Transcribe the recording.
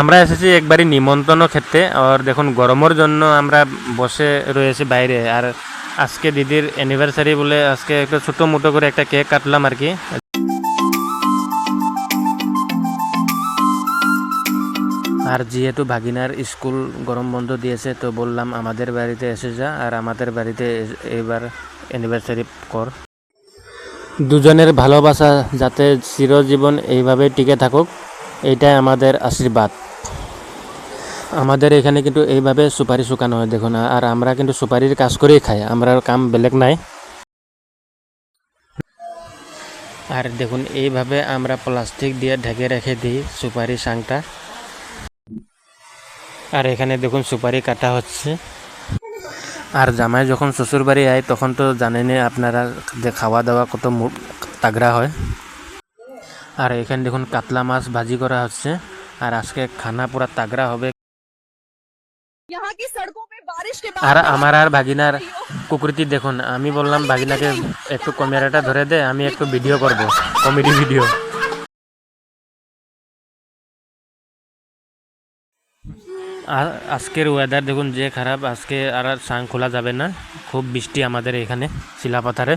আমরা এসেছি একবারই নিমন্ত্রণ ক্ষেত্রে। আর দেখুন, গরমের জন্য আমরা বসে রয়েছি বাইরে। আর আজকে দিদির অ্যানিভার্সারি বলে আজকে একটা ছোটো মোটো করে একটা কেক কাটলাম আর কি। আর যেহেতু ভাগিনার স্কুল গরম বন্ধ দিয়েছে, তো বললাম আমাদের বাড়িতে এসে যা আর আমাদের বাড়িতে এবার অ্যানিভার্সারি কর। দুজনের ভালোবাসা যাতে চিরজীবন এইভাবে টিকে থাকুক। এইটাই আমাদের আশীর্বাদ। আমাদের এখানে কিন্তু এইভাবে সুপারি শুকানো হয়, দেখুন, আর আমরা কিন্তু সুপারির কাজ করেই খাই, আমরা কাম বেলেগ নাই। আর দেখুন, এইভাবে আমরা প্লাস্টিক দিয়ে ঢেকে রেখে দিই সুপারি সাংটা আর এখানে দেখুন, সুপারি কাটা হচ্ছে। আর জামাই যখন শ্বশুরবাড়ি আয়, তখন তো জানেনই আপনারা যে খাওয়া দাওয়া কত তাগড়া হয়। আর এখানে দেখুন কাতলা মাছ ভাজি করা হচ্ছে। আর আজকে খানা পুরা তাগড়া হবে। আর আমার আর ভাগিনার কুকুরটি দেখুন আমি বললাম ভাগিনাকে একটু ক্যামেরাটা ধরে দে আমি একটু ভিডিও করব কমেডি ভিডিও। আজকের ওয়েদার দেখুন যে খারাপ আজকে আর সাং খোলা যাবে না। খুব বৃষ্টি আমাদের এখানে শিলাপাথারে।